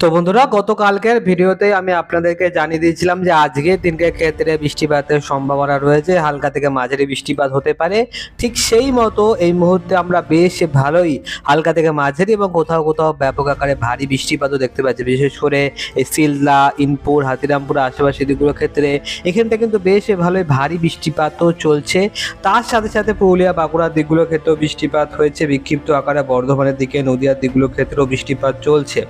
তো বন্ধুরা, গতকালকের ভিডিওতে আমি আপনাদেরকে জানিয়ে দিয়েছিলাম যে আজকে দিনকে ক্ষেত্রে বৃষ্টিপাতের সম্ভাবনা রয়েছে। হালকা থেকে মাঝারি বৃষ্টিপাত হতে পারে। ঠিক সেই মতো এই মুহূর্তে আমরা বেশ ভালোই হালকা থেকে মাঝারি এবং কোথাও কোথাও ব্যাপক আকারে ভারী বৃষ্টিপাতও দেখতে পাচ্ছি। বিশেষ করে এই সিলদা ইনপুর, হাতিরামপুর আশেপাশে দিকগুলোর ক্ষেত্রে এখানটা কিন্তু বেশ ভালোই ভারী বৃষ্টিপাতও চলছে। তার সাথে সাথে পুরুলিয়া, বাঁকুড়ার দিকগুলোর ক্ষেত্রেও বৃষ্টিপাত হয়েছে। বিক্ষিপ্ত আকারে বর্ধমানের দিকে নদিয়ার দিকগুলোর ক্ষেত্রেও বৃষ্টিপাত চলছে।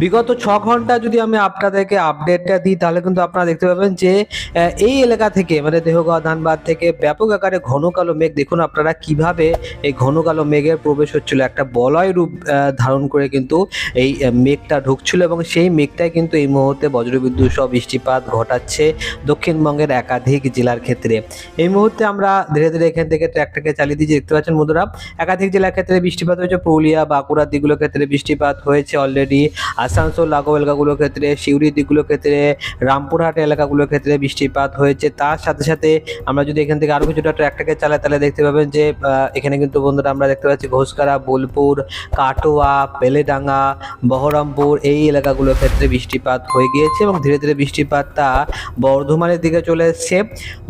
বিগত ছ ঘণ্টা যদি আমি আপনাদেরকে আপডেটটা দিই, তাহলে কিন্তু আপনারা দেখতে পাবেন যে এই এলাকা থেকে মানে দেহগাঁও ধানবাদ থেকে ব্যাপক আকারে ঘন কালো মেঘ। দেখুন আপনারা কীভাবে এই ঘন কালো মেঘের প্রবেশ হচ্ছিল। একটা বলয় রূপ ধারণ করে কিন্তু এই মেঘটা ঢুকছিল এবং সেই মেঘটাই কিন্তু এই মুহূর্তে বজ্রবিদ্যুৎ সহ বৃষ্টিপাত ঘটাচ্ছে দক্ষিণবঙ্গের একাধিক জেলার ক্ষেত্রে। এই মুহূর্তে আমরা ধীরে ধীরে এখান থেকে ট্র্যাকটাকে চালিয়ে দিয়েছি দেখতে পাচ্ছেন বন্ধুরা, একাধিক জেলার ক্ষেত্রে বৃষ্টিপাত হয়েছে। পুরুলিয়া, বাঁকুড়ার দিকগুলোর ক্ষেত্রে বৃষ্টিপাত হয়েছে অলরেডি আসানসোল লাগো এলাকাগুলোর ক্ষেত্রে সিউড়ি দিকগুলোর ক্ষেত্রে, রামপুরহাট এলাকাগুলোর ক্ষেত্রে বৃষ্টিপাত হয়েছে। তার সাথে সাথে আমরা যদি এখান থেকে আরও কিছুটা ট্র্যাকটাকে চালাই, তাহলে দেখতে পাবেন যে এখানে কিন্তু বন্ধুরা আমরা দেখতে পাচ্ছি ঘোষকারা, বোলপুর, কাটোয়া পেলেডাঙ্গা বহরমপুর এই এলাকাগুলোর ক্ষেত্রে বৃষ্টিপাত হয়ে গিয়েছে এবং ধীরে ধীরে বৃষ্টিপাতটা বর্ধমানের দিকে চলে এসছে।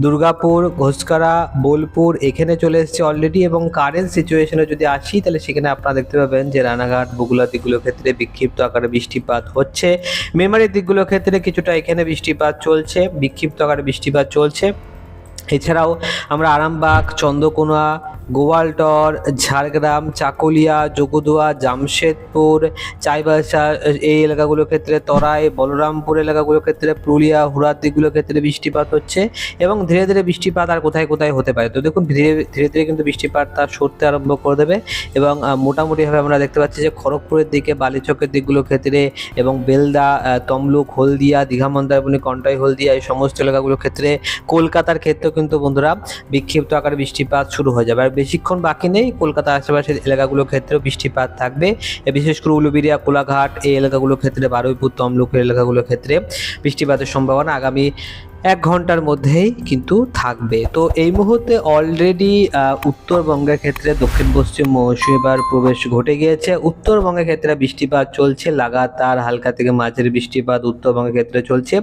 দুর্গাপুর, ঘোষকারা, বোলপুর এখানে চলে এসছে অলরেডি এবং কারেন্ট সিচুয়েশনে যদি আসি, তাহলে সেখানে আপনারা দেখতে পাবেন যে রানাঘাট, বগুলা দিকগুলোর ক্ষেত্রে বিক্ষিপ্ত আকারে বৃষ্টিপাত হচ্ছে। মেমারির দিকগুলোর ক্ষেত্রে কিছুটা এখানে বৃষ্টিপাত চলছে, বিক্ষিপ্ত আকারে বৃষ্টিপাত চলছে। এছাড়াও আমরা আরামবাগ, চন্দ্রকোনা গোয়ালটর, ঝাড়গ্রাম, চাকুলিয়া যোগদুয়া জামশেদপুর, চাইবাসা এই এলাকাগুলোর ক্ষেত্রে তরাই, বলরামপুর এলাকাগুলোর ক্ষেত্রে পুরুলিয়া হুড়ার দিকগুলোর ক্ষেত্রে বৃষ্টিপাত হচ্ছে এবং ধীরে ধীরে বৃষ্টিপাত আর কোথায় কোথায় হতে পারে? তো দেখুন, ধীরে ধীরে ধীরে কিন্তু বৃষ্টিপাত তার সরতে আরম্ভ করে দেবে এবং মোটামুটিভাবে আমরা দেখতে পাচ্ছি যে খড়গপুরের দিকে, বালিচকের দিকগুলোর ক্ষেত্রে এবং বেলদা তমলুক, হলদিয়া, দীঘা, মন্দারমণি কন্টাই হলদিয়া এই সমস্ত এলাকাগুলোর ক্ষেত্রে কলকাতার ক্ষেত্রেও কিন্তু বন্ধুরা বিক্ষিপ্ত আকারে বৃষ্টিপাত শুরু হয়ে যাবে। আর বেশিক্ষণ বাকি নেই। কলকাতা আশেপাশের এলাকাগুলোর ক্ষেত্রেও বৃষ্টিপাত থাকবে। বিশেষ করে উলুবিরিয়া কোলাঘাট এই এলাকাগুলোর ক্ষেত্রে, বারুইপুর, তমলুকের এলাকাগুলোর ক্ষেত্রে বৃষ্টিপাতের সম্ভাবনা আগামী এক ঘণ্টার মধ্যেই কিন্তু থাকবে। তো এই মুহূর্তে অলরেডি উত্তরবঙ্গের ক্ষেত্রে দক্ষিণ পশ্চিম মৌসুমিবার প্রবেশ ঘটে গিয়েছে। উত্তরবঙ্গের ক্ষেত্রে বৃষ্টিপাত চলছে, লাগাতার হালকা থেকে মাঝের বৃষ্টিপাত উত্তরবঙ্গের ক্ষেত্রে চলছে।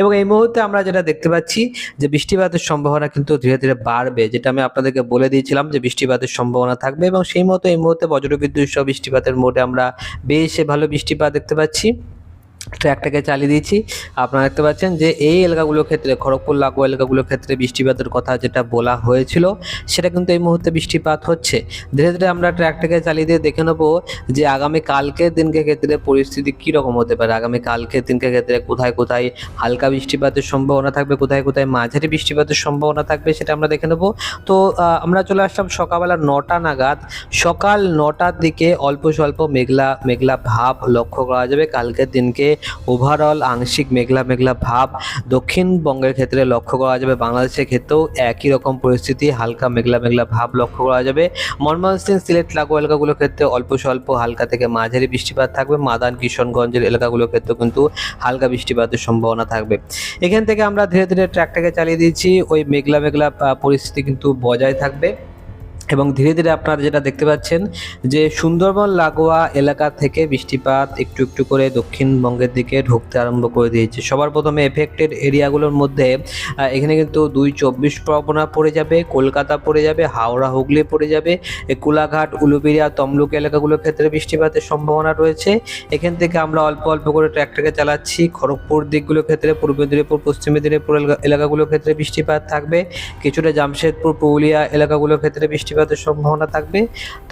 এবং এই মুহূর্তে আমরা যেটা দেখতে পাচ্ছি যে বৃষ্টিপাতের সম্ভাবনা কিন্তু ধীরে ধীরে বাড়বে, যেটা আমি আপনাদেরকে বলে দিয়েছিলাম যে বৃষ্টিপাতের সম্ভাবনা থাকবে। এবং সেই মতো এই মুহূর্তে বজ্রবিদ্যুৎ সহ বৃষ্টিপাতের মোটে আমরা বেশ ভালো বৃষ্টিপাত দেখতে পাচ্ছি। ট্র্যাকটাকে চালিয়ে দিয়েছি। আপনারা দেখতে পাচ্ছেন যে এই এলাকাগুলোর ক্ষেত্রে, খড়গপুর, লাগোয়া এলাকাগুলোর ক্ষেত্রে বৃষ্টিপাতের কথা যেটা বলা হয়েছিল, সেটা কিন্তু এই মুহূর্তে বৃষ্টিপাত হচ্ছে। ধীরে ধীরে আমরা ট্র্যাকটাকে চালিয়ে দিয়ে দেখে নেব যে আগামী কালকের দিনকে ক্ষেত্রে পরিস্থিতি কীরকম হতে পারে। আগামী কালকের দিনকে ক্ষেত্রে কোথায় কোথায় হালকা বৃষ্টিপাতের সম্ভাবনা থাকবে, কোথায় কোথায় মাঝারি বৃষ্টিপাতের সম্ভাবনা থাকবে সেটা আমরা দেখে নেব। তো আমরা চলে আসলাম সকালবেলা নটা নাগাদ। সকাল নটার দিকে অল্প স্বল্প মেঘলা মেঘলা ভাব লক্ষ্য করা যাবে। কালকের দিনকে ওভারঅল আংশিক মেঘলা মেঘলা ভাব। দক্ষিণবঙ্গের ক্ষেত্রে লক্ষ্য করা যাবে, বাংলাদেশের ক্ষেত্রেও একই রকম পরিস্থিতি, হালকা মেঘলা মেঘলা ভাব লক্ষ্য করা যাবে। ময়মনসিংহ সিলেট, লাগোয়া এলাকাগুলোর ক্ষেত্রে অল্প স্বল্প, হালকা থেকে মাঝারি বৃষ্টিপাত থাকবে। মাদান কিশনগঞ্জের এলাকাগুলোর ক্ষেত্রে কিন্তু হালকা বৃষ্টিপাতের সম্ভাবনা থাকবে। এখান থেকে আমরা ধীরে ধীরে ট্র্যাকটাকে চালিয়ে দিয়েছি। ওই মেঘলা মেঘলা পরিস্থিতি কিন্তু বজায় থাকবে। এবং ধীরে ধীরে আপনারা যেটা দেখতে পাচ্ছেন যে সুন্দরবন লাগোয়া এলাকা থেকে বৃষ্টিপাত একটু একটু করে দক্ষিণবঙ্গের দিকে ঢুকতে আরম্ভ করে দিয়েছে। সবার প্রথমে এফেক্টেড এরিয়াগুলোর মধ্যে এখানে কিন্তু দুই চব্বিশ পরগনা পড়ে যাবে, কলকাতা পড়ে যাবে, হাওড়া, হুগলি পড়ে যাবে কোলাঘাট, উলুবেড়িয়া, তমলুক এলাকাগুলোর ক্ষেত্রে বৃষ্টিপাতের সম্ভাবনা রয়েছে। এখান থেকে আমরা অল্প অল্প করে ট্র্যাকটাকে চালাচ্ছি। খড়গপুর দিকগুলোর ক্ষেত্রে, পূর্ব মেদিনীপুর, পশ্চিম মেদিনীপুর এলাকা- এলাকাগুলোর ক্ষেত্রে বৃষ্টিপাত থাকবে। কিছুটা জামশেদপুর, পুরুলিয়া এলাকাগুলোর ক্ষেত্রে বৃষ্টিপাতের সম্ভাবনা থাকবে।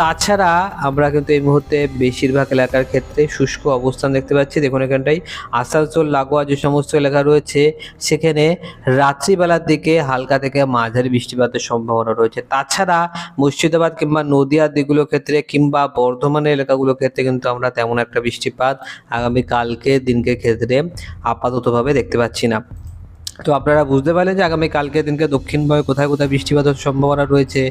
তাছাড়া আমরা কিন্তু এই মুহূর্তে বেশিরভাগ এলাকার ক্ষেত্রে শুষ্ক অবস্থান দেখতে পাচ্ছি। দেখুন এখানটাই আসানসোল, লাগোয়া যে সমস্ত এলাকা রয়েছে, সেখানে রাত্রিবেলার দিকে হালকা থেকে মাঝারি বৃষ্টিপাতের সম্ভাবনা রয়েছে। তাছাড়া মুর্শিদাবাদ কিংবা নদিয়ার দিকগুলোর ক্ষেত্রে কিংবা বর্ধমানের এলাকাগুলোর ক্ষেত্রে কিন্তু আমরা তেমন একটা বৃষ্টিপাত আগামী কালকে দিনকে ক্ষেত্রে আপাততভাবে দেখতে পাচ্ছি না। তো আপনারা বুঝতে পারলেন যে আগামী কালকে দিনকে দক্ষিণবঙ্গে কোথায় কোথায় বৃষ্টিপাত সম্ভাবনা রয়েছে।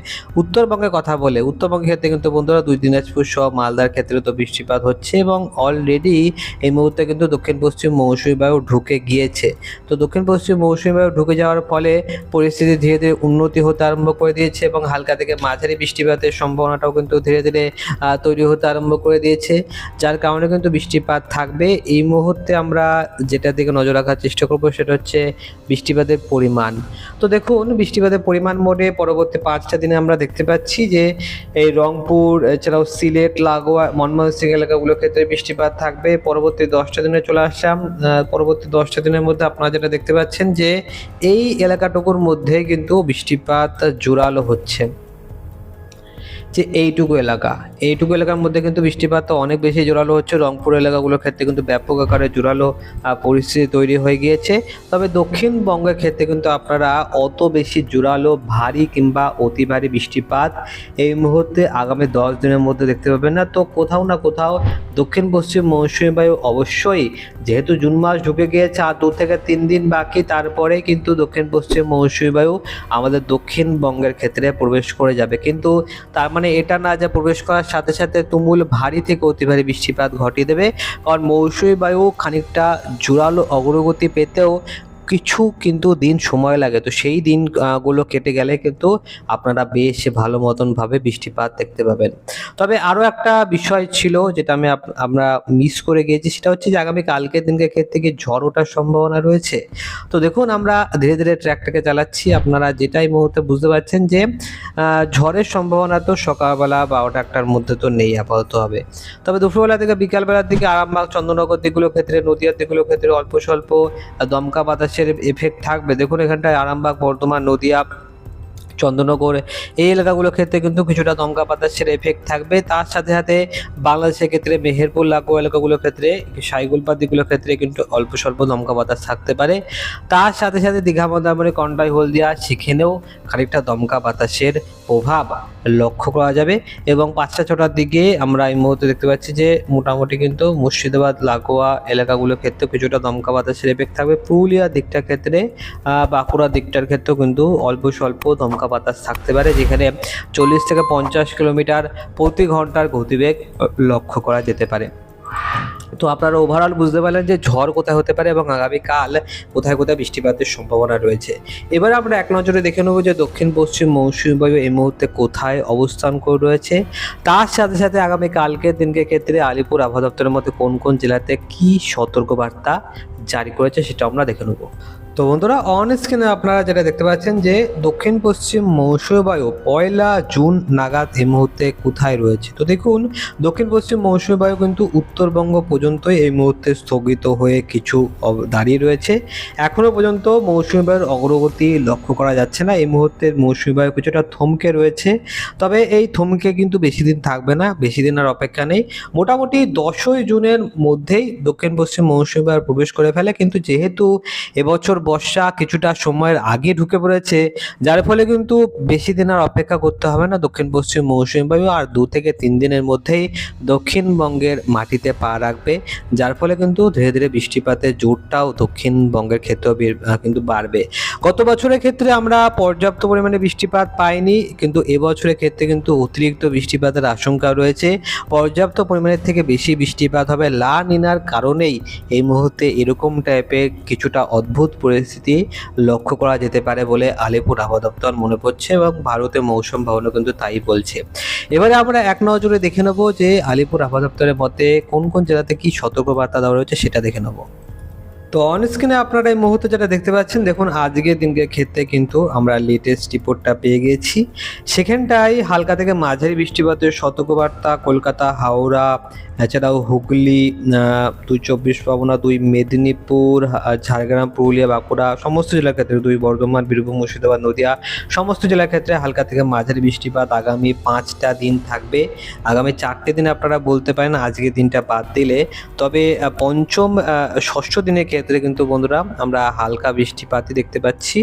উত্তরবঙ্গের কথা বলে, উত্তরবঙ্গের ক্ষেত্রে কিন্তু বন্ধুরা দুই দিনাজপুর সহ মালদার ক্ষেত্রে তো বৃষ্টিপাত হচ্ছে এবং অলরেডি এই মুহূর্তে কিন্তু দক্ষিণ পশ্চিম মৌসুমী বায়ু ঢুকে গিয়েছে। তো দক্ষিণ পশ্চিম মৌসুমী বায়ু ঢুকে যাওয়ার ফলে পরিস্থিতি ধীরে ধীরে উন্নতি হতে আরম্ভ করে দিয়েছে এবং হালকা থেকে মাঝারি বৃষ্টিপাতের সম্ভাবনাটাও কিন্তু ধীরে ধীরে তৈরি হতে আরম্ভ করে দিয়েছে। যার কারণে কিন্তু বৃষ্টিপাত থাকবে। এই মুহূর্তে আমরা যেটা দিকে নজর রাখার চেষ্টা করব সেটা হচ্ছে বৃষ্টিপাতের পরিমাণ। তো দেখুন, বৃষ্টিপাতের পরিমাণ মোটে পরবর্তী পাঁচটা দিনে আমরা দেখতে পাচ্ছি যে, এই রংপুর, এছাড়াও সিলেট, লাগোয়া মনমোহন সিং এলাকাগুলোর ক্ষেত্রে বৃষ্টিপাত থাকবে। পরবর্তী দশটা দিনে চলে আসলাম। পরবর্তী দশটা দিনের মধ্যে আপনারা যেটা দেখতে পাচ্ছেন যে, এই এলাকাটুকুর মধ্যে কিন্তু বৃষ্টিপাত জোরালো হচ্ছে। যে এইটুকু এলাকা। এইটুকু এলাকার মধ্যে কিন্তু বৃষ্টিপাত অনেক বেশি জোরালো হচ্ছে। রংপুর এলাকাগুলোর ক্ষেত্রে কিন্তু ব্যাপক আকারে জোরালো পরিস্থিতি তৈরি হয়ে গিয়েছে। তবে দক্ষিণবঙ্গের ক্ষেত্রে কিন্তু আপনারা অত বেশি জোরালো, ভারী কিংবা অতি ভারী বৃষ্টিপাত এই মুহূর্তে আগামী দশ দিনের মধ্যে দেখতে পাবেন না। তো কোথাও না কোথাও দক্ষিণ পশ্চিম মৌসুমী বায়ু অবশ্যই, যেহেতু জুন মাস ঢুকে গিয়েছে, আর দু থেকে তিন দিন বাকি তারপরে কিন্তু দক্ষিণ পশ্চিম মৌসুমী বায়ু আমাদের দক্ষিণবঙ্গের ক্ষেত্রে প্রবেশ করে যাবে। কিন্তু তার মানে এটা না যে প্রবেশ করার সাথে সাথে তুমুল ভারী থেকে অতি ভারী বৃষ্টিপাত ঘটিয়ে দেবে, কারণ মৌসুমী বায়ু খানিকটা জোরালো অগ্রগতি পেতেও কিছু কিন্তু দিন সময় লাগে। তো সেই দিন আহ, গুলো কেটে গেলে কিন্তু আপনারা বেশ ভালো মতন ভাবে বৃষ্টিপাত দেখতে পাবেন। তবে আরও একটা বিষয় ছিল যেটা আমি আমরা মিস করে গিয়েছি সেটা হচ্ছে যে আগামী কালকের দিনকে ক্ষেত্রে কি ঝড় ওঠার সম্ভাবনা রয়েছে? তো দেখুন আমরা ধীরে ধীরে ট্র্যাকটাকে চালাচ্ছি। আপনারা যেটাই মুহূর্তে বুঝতে পারছেন যে ঝড়ের সম্ভাবনা তো সকালবেলা বারোটা একটার মধ্যে তো নেই আপাতত হবে। তবে দুপুরবেলা থেকে বিকালবেলার দিকে আরামবাগ চন্দ্রনগর দিকগুলোর ক্ষেত্রে নদীয়ার দিকগুলোর ক্ষেত্রে অল্প স্বল্প দমকা বাতাসের এফেক্ট থাকবে। দেখুন, এখানটায় আরামবাগ, বর্ধমান, নদীয়া চন্দ্রনগর এই এলাকাগুলোর ক্ষেত্রে কিন্তু কিছুটা দমকা বাতাসের এফেক্ট থাকবে। তার সাথে সাথে বাংলাদেশের ক্ষেত্রে মেহেরপুর, লাগোয়া এলাকাগুলোর ক্ষেত্রে সাইগুলপাতিগুলোর ক্ষেত্রে কিন্তু অল্প স্বল্প দমকা বাতাস থাকতে পারে। তার সাথে সাথে দীঘা, মন্দারমণি, কন্টাই, হলদিয়া সেখানেও খানিকটা দমকা বাতাসের প্রভাব লক্ষ্য করা যাবে এবং পাঁচটা ছটার দিকে আমরা এই মুহূর্তে দেখতে পাচ্ছি যে মোটামুটি কিন্তু মুর্শিদাবাদ, লাগোয়া এলাকাগুলোর ক্ষেত্রে কিছুটা দমকা বাতাসের এফেক্ট থাকবে। পুরুলিয়া দিকটার ক্ষেত্রে বাঁকুড়া দিকটার ক্ষেত্রেও কিন্তু অল্প স্বল্প দমকা বাতাস থাকতে পারে, যেখানে চল্লিশ থেকে পঞ্চাশ কিলোমিটার প্রতি ঘণ্টার গতিবেগ লক্ষ্য করা যেতে পারে। তো আপনারা ওভারঅল বুঝতে পারলেন যে ঝড় কোথায় হতে পারে এবং আগামীকাল কোথায় কোথায় বৃষ্টিপাতের সম্ভাবনা রয়েছে। এবার আমরা এক নজরে দেখে নেব যে দক্ষিণ পশ্চিম মৌসুমী বায়ু এই মুহূর্তে কোথায় অবস্থান করে রয়েছে। তার সাথে সাথে আগামী কালকের দিনকে ক্ষেত্রে আলিপুর আবহাওয়া দপ্তরের মধ্যে কোন কোন জেলাতে কী সতর্কবার্তা জারি করেছে সেটা আমরা দেখে নেব। তো বন্ধুরা অন স্ক্রিনে আপনারা যেটা দেখতে পাচ্ছেন যে দক্ষিণ পশ্চিম মৌসুমী বায়ু পয়লা জুন নাগাদ এই মুহূর্তে কোথায় রয়েছে? তো দেখুন, দক্ষিণ পশ্চিম মৌসুমী বায়ু কিন্তু উত্তরবঙ্গ পর্যন্তই এই মুহূর্তে স্থগিত হয়ে কিছু দাঁড়িয়ে রয়েছে। এখনও পর্যন্ত মৌসুমী বায়ুর অগ্রগতি লক্ষ্য করা যাচ্ছে না। এই মুহূর্তে মৌসুমী বায়ু কিছুটা থমকে রয়েছে। তবে এই থমকে কিন্তু বেশি দিন থাকবে না, বেশি দিন আর অপেক্ষা নেই। মোটামুটি দশই জুনের মধ্যেই দক্ষিণ পশ্চিম মৌসুমী বায়ু প্রবেশ করে ফেলে। কিন্তু যেহেতু এবছর বর্ষা কিছুটা সময়ের আগে ঢুকে পড়েছে, যার ফলে কিন্তু বেশি দিন আর অপেক্ষা করতে হবে না দক্ষিণ পশ্চিম মৌসুমী বায়ু আর দু থেকে তিন দিনের মধ্যেই দক্ষিণবঙ্গের মাটিতে পা রাখবে, যার ফলে কিন্তু ধীরে ধীরে বৃষ্টিপাতের জোরটাও দক্ষিণবঙ্গের ক্ষেত্রেও কিন্তু বাড়বে। গত বছরের ক্ষেত্রে আমরা পর্যাপ্ত পরিমাণে বৃষ্টিপাত পাইনি, কিন্তু এবছরের ক্ষেত্রে কিন্তু অতিরিক্ত বৃষ্টিপাতের আশঙ্কা রয়েছে। পর্যাপ্ত পরিমাণের থেকে বেশি বৃষ্টিপাত হবে লা নিনার কারণেই এই মুহূর্তে এরকম টাইপের কিছুটা অদ্ভুত লক্ষ্য করা যেতে পারে বলে আলিপুর আবহাওয়া দপ্তর মনে করছে এবং ভারতের মৌসুম ভবনও কিন্তু তাই বলছে। এবারে আমরা এক নজরে দেখে নেব যে আলিপুর আবহাওয়া দপ্তরের মতে কোন কোন জেলাতে কি সতর্কবার্তা দেওয়া রয়েছে সেটা দেখে নেব। তো অন স্ক্রিনে আপনারা এই মুহূর্তে যেটা দেখতে পাচ্ছেন, দেখুন আজকের দিনকে ক্ষেত্রে কিন্তু আমরা লেটেস্ট রিপোর্টটা পেয়ে গেছি। সেখানটায় হালকা থেকে মাঝারি বৃষ্টিপাতের সতর্কবার্তা, কলকাতা, হাওড়া, এছাড়াও হুগলি দুই চব্বিশ পরগনা, দুই মেদিনীপুর ঝাড়গ্রাম, পুরুলিয়া, বাঁকুড়া, সমস্ত জেলার ক্ষেত্রে, দুই বর্ধমান, বীরভূম, মুর্শিদাবাদ, নদিয়া, সমস্ত জেলার ক্ষেত্রে হালকা থেকে মাঝারি বৃষ্টিপাত আগামী পাঁচটা দিন থাকবে। আগামী চারটে দিন আপনারা বলতে পারেন আজকের দিনটা বাদ দিলে। তবে পঞ্চম ষষ্ঠ দিনের ক্ষেত্রে কিন্তু বন্ধুরা আমরা হালকা বৃষ্টিপাতই দেখতে পাচ্ছি।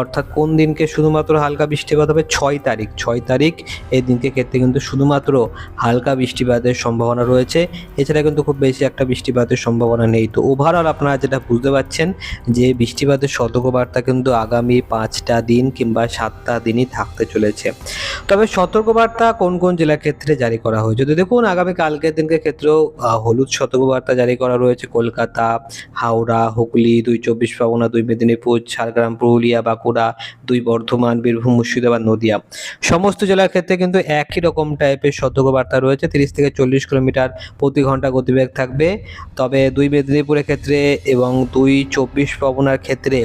অর্থাৎ কোন দিনকে শুধুমাত্র হালকা বৃষ্টিপাত হবে? ছয় তারিখ। ছয় তারিখ এই দিনকে ক্ষেত্রে কিন্তু শুধুমাত্র হালকা বৃষ্টিপাতের সম্ভাবনা রয়েছে। এছাড়া কিন্তু খুব বেশি একটা বৃষ্টিপাতের সম্ভাবনা নেই। তো ওভারঅল আপনারা যেটা বুঝতে পারছেন যে বৃষ্টিপাতের সতর্কবার্তা কিন্তু আগামী পাঁচটা দিন কিংবা সাতটা দিনই থাকতে চলেছে। তবে সতর্কবার্তা কোন কোন জেলার ক্ষেত্রে জারি করা হয়েছে? তো দেখুন, আগামী কালকের দিনকে ক্ষেত্রেও হলুদ সতর্কবার্তা জারি করা রয়েছে। কলকাতা, হাওড়া হুগলি, দুই চব্বিশ পরগনা, দুই মেদিনীপুর, ঝাড়গ্রাম, পুরুলিয়া, বাঁকুড়া, দুই বর্ধমান, বীরভূম, মুর্শিদাবাদ, নদিয়া। সমস্ত জেলার ক্ষেত্রে কিন্তু একই রকম টাইপের সতর্কবার্তা রয়েছে। তিরিশ থেকে চল্লিশ কিলোমিটার প্রতি ঘণ্টা গতিবেগ থাকবে। তবে দুই মেদিনীপুরের ক্ষেত্রে এবং দুই চব্বিশ পরগনার ক্ষেত্রে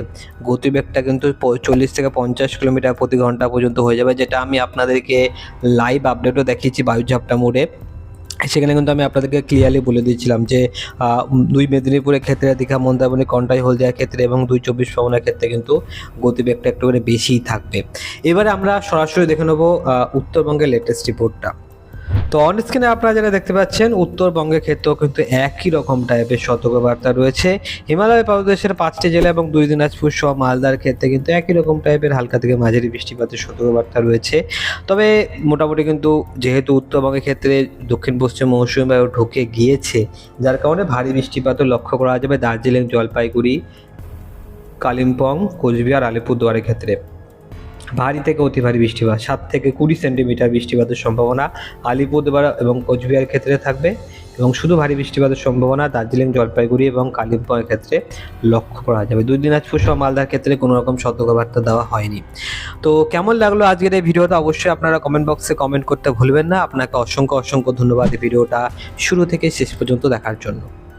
গতিবেগটা কিন্তু চল্লিশ থেকে পঞ্চাশ কিলোমিটার প্রতি ঘণ্টা পর্যন্ত হয়ে যাবে, যেটা আমি আপনাদেরকে লাইভ আপডেটও দেখিয়েছি বায়ুঝাপটা মোড়ে। সেখানে কিন্তু আমি আপনাদেরকে ক্লিয়ারলি বলে দিয়েছিলাম যে দুই মেদিনীপুরের ক্ষেত্রে দীঘা, মন্দারমণি, কন্টাই হলদিয়ার ক্ষেত্রে এবং দুই চব্বিশ পরগনার ক্ষেত্রে কিন্তু গতিবেগটা একটু করে বেশিই থাকবে। এবারে আমরা সরাসরি দেখে নেব উত্তরবঙ্গের লেটেস্ট রিপোর্টটা তো অন স্ক্রিনে আপনারা যেটা দেখতে পাচ্ছেন, উত্তরবঙ্গের ক্ষেত্রেও কিন্তু একই রকম টাইপের সতর্কবার্তা রয়েছে। হিমালয় প্রদেশের পাঁচটি জেলা এবং দুই দিনাজপুর সহ মালদার ক্ষেত্রে কিন্তু একই রকম টাইপের হালকা থেকে মাঝারি বৃষ্টিপাতের সতর্কবার্তা রয়েছে। তবে মোটামুটি কিন্তু যেহেতু উত্তরবঙ্গের ক্ষেত্রে দক্ষিণ পশ্চিম মৌসুমী বায়ু ঢুকে গিয়েছে, যার কারণে ভারী বৃষ্টিপাতও লক্ষ্য করা যাবে দার্জিলিং, জলপাইগুড়ি, কালিম্পং, কোচবিহার, আলিপুরদুয়ারের ক্ষেত্রে। ভারী থেকে অতি ভারী বৃষ্টিপাত, সাত থেকে কুড়ি সেন্টিমিটার বৃষ্টিপাতের সম্ভাবনা আলিপুরদুয়ার এবং কোচবিহার ক্ষেত্রে থাকবে এবং শুধু ভারী বৃষ্টিপাতের সম্ভাবনা দার্জিলিং, জলপাইগুড়ি এবং কালিম্পংয়ের ক্ষেত্রে লক্ষ্য করা যাবে। দুই দিনাজপুর সহ মালদার ক্ষেত্রে কোনো রকম সতর্কবার্তা দেওয়া হয়নি। তো কেমন লাগল আজকের এই ভিডিওটা? অবশ্যই আপনারা কমেন্ট বক্সে কমেন্ট করতে ভুলবেন না। আপনাকে অসংখ্য অসংখ্য ধন্যবাদ ভিডিওটা শুরু থেকে শেষ পর্যন্ত দেখার জন্য।